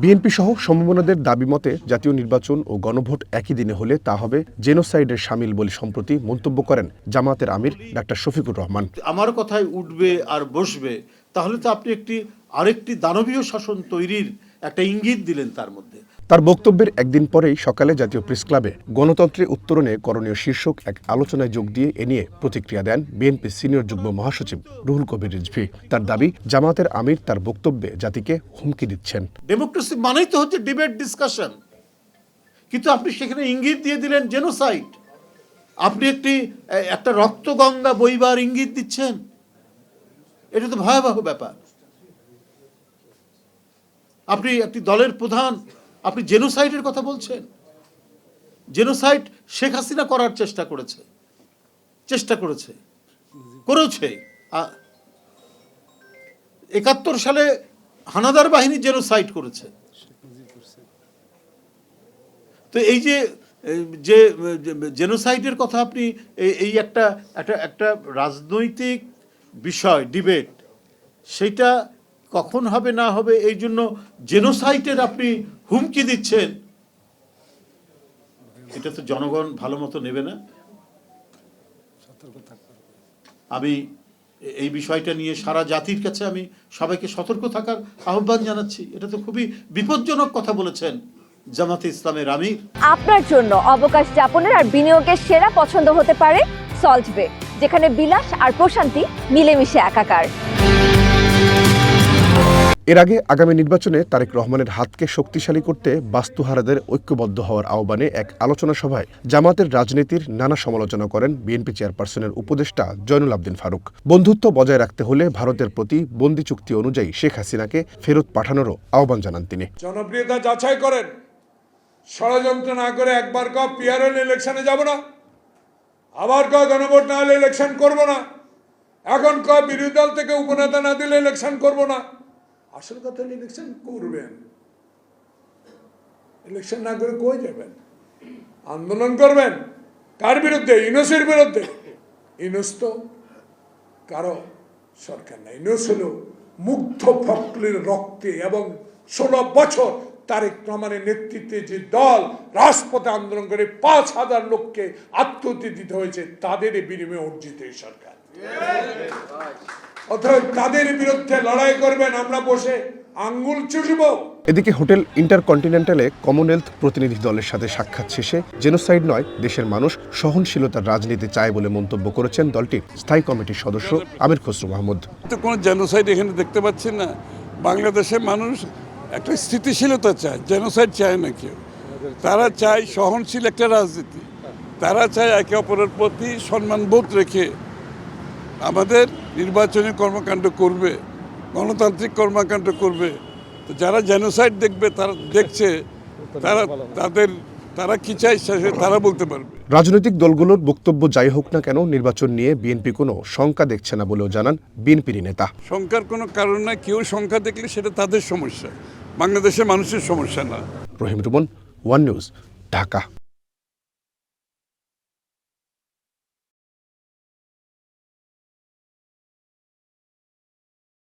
BNP সহ সমমনাদের দাবি মতে জাতীয় নির্বাচন ও গণভোট একই দিনে হলে তা হবে জেনোসাইডের সামিল বলে সম্প্রতি মন্তব্য করেন জামাতের আমির ডাক্তার শফিকুর রহমান। আমার কথায় উঠবে আর বসবে তাহলে তো আপনি একটি আরেকটি দানবীয় শাসন তৈরির একটা ইঙ্গিত দিলেন তার মধ্যে। তার বক্তব্যের একদিন পরেই সকালে জাতীয় প্রেস ক্লাবে গণতন্ত্রের উত্তরণে করণীয় শীর্ষক এক আলোচনায় যোগ দিয়ে এ নিয়ে প্রতিক্রিয়া দেন বিএনপি সিনিয়র যুগ্ম মহাসচিব রুহুল কবির রিজভি। তার দাবি, জামাতের আমির তার বক্তব্যে জাতিকে হুমকি দিচ্ছেন। ডেমোক্রেসি মানেই তো হচ্ছে ডিবেট ডিসকাশন কিন্তু আপনি সেখানে ইঙ্গিত দিয়ে দিলেন জেনোসাইড আপনি একটি একটা রক্তগঙ্গা বইবার ইঙ্গিত দিচ্ছেন। এটা তো ভয়াবহ ব্যাপার। আপনি একটি দলের প্রধান আপনি জেনোসাইডের কথা বলছেন। জেনোসাইড শেখ হাসিনা করার চেষ্টা করেছে। চেষ্টা করেছে। করেছে একাত্তর সালে হানাদার বাহিনী জেনোসাইড করেছে। তো এই যে যে জেনোসাইডের কথা আপনি এই- একটা একটা একটা রাজনৈতিক বিষয়, ডিবেট সেটা কখন হবে, না হবে, এই জন্য জেনোসাইটের আপনি হুমকি দিচ্ছেন। এটা তো জনগণ ভালো মতো নেবে না। আমি এই বিষয়টা নিয়ে সারা জাতির কাছে আমি সবাইকে সতর্ক থাকার আহ্বান জানাচ্ছি। এটা তো খুবই বিপজ্জনক কথা বলেছেন জামাতে ইসলামের আমির। আপনার জন্য অবকাশ যাপনের আর বিনিয়োগের সেরা পছন্দ হতে পারে সল্টবে যেখানে বিলাস আর প্রশান্তি মিলেমিশে একাকার। এর আগে আগামী নির্বাচনে তারেক রহমানের হাতকে শক্তিশালী করতে বাস্তুহারাদের ঐক্যবদ্ধ হওয়ার আহ্বানে এক আলোচনা সভায় জামাতের রাজনীতির নানা সমালোচনা করেন বিএনপি চেয়ারপারসনের উপদেষ্টা জয়নুল আবদিন ফারুক। বন্ধুত্ব বজায় রাখতে হলে ভারতের প্রতি বন্দি চুক্তি অনুযায়ী শেখ হাসিনাকে ফেরত পাঠানোরও আহ্বান জানান তিনি। জনপ্রিয়তা যাচাই করেন। ষড়যন্ত্র না করে একবার ক পিয়ারের ইলেকশনে যাব না, আবার ক গণভোট না হলে ইলেকশন করব না, এখন ক বিরোধী দল থেকে উপনেতা না দিলে ইলেকশন করব না। আসল কথা হলো ইলেকশন করবেন। ইলেকশন না করে কই যাবেন? আন্দোলন করবেন? কার বিরুদ্ধে? ইউনুসের বিরুদ্ধে? ইউনুস তো কারও সরকার নাই। ইউনুস হলো মুগ্ধ ফকলের রক্তে এবং ষোলো বছর তারেক রহমানের নেতৃত্বে যে দল রাজপথে আন্দোলন করে পাঁচ হাজার লোককে আত্মহত্যা দিতে হয়েছে, তাদের বিনিময়ে অর্জিত এই সরকার। অথবা তাদের বিরুদ্ধে লড়াই করবেন আমরা বসে আঙ্গুল চুষবো। এদিকে হোটেল ইন্টারকন্টিনেন্টালে কমনওয়েলথ প্রতিনিধি দলের সাথে সাক্ষাৎ শেষে জেনোসাইড নয় দেশের মানুষ সহনশীলতার রাজনীতি চায় বলে মন্তব্য করেছেন দলটির স্থায়ী কমিটির সদস্য আমির খসরু মাহমুদ। তো কোনো জেনোসাইড এখানে দেখতে পাচ্ছেন না। বাংলাদেশের মানুষ একটা স্থিতিশীলতা চায় জেনোসাইড চায় না কেউ। তারা চায় সহনশীল একটা রাজনীতি। তারা চায় একে অপরের প্রতি সম্মানবোধ রেখে আমাদের নির্বাচনী কর্মকাণ্ড করবে গণতান্ত্রিক কর্মকাণ্ড করবে। তো যারা জেনোসাইড দেখবে তারা দেখছে তারা তাদের তারা কি সে- তারা বলতে পারবে। রাজনৈতিক দলগুলোর বক্তব্য যাই হোক না কেন নির্বাচন নিয়ে বিএনপি কোনো শঙ্কা দেখছে না বলেও জানান বিএনপির নেতা। শঙ্কার কোনো কারণ নাই কেউ শঙ্কা দেখলে সেটা তাদের সমস্যা। বাংলাদেশের মানুষের সমস্যা না। Rahim Ruman one news Dhaka.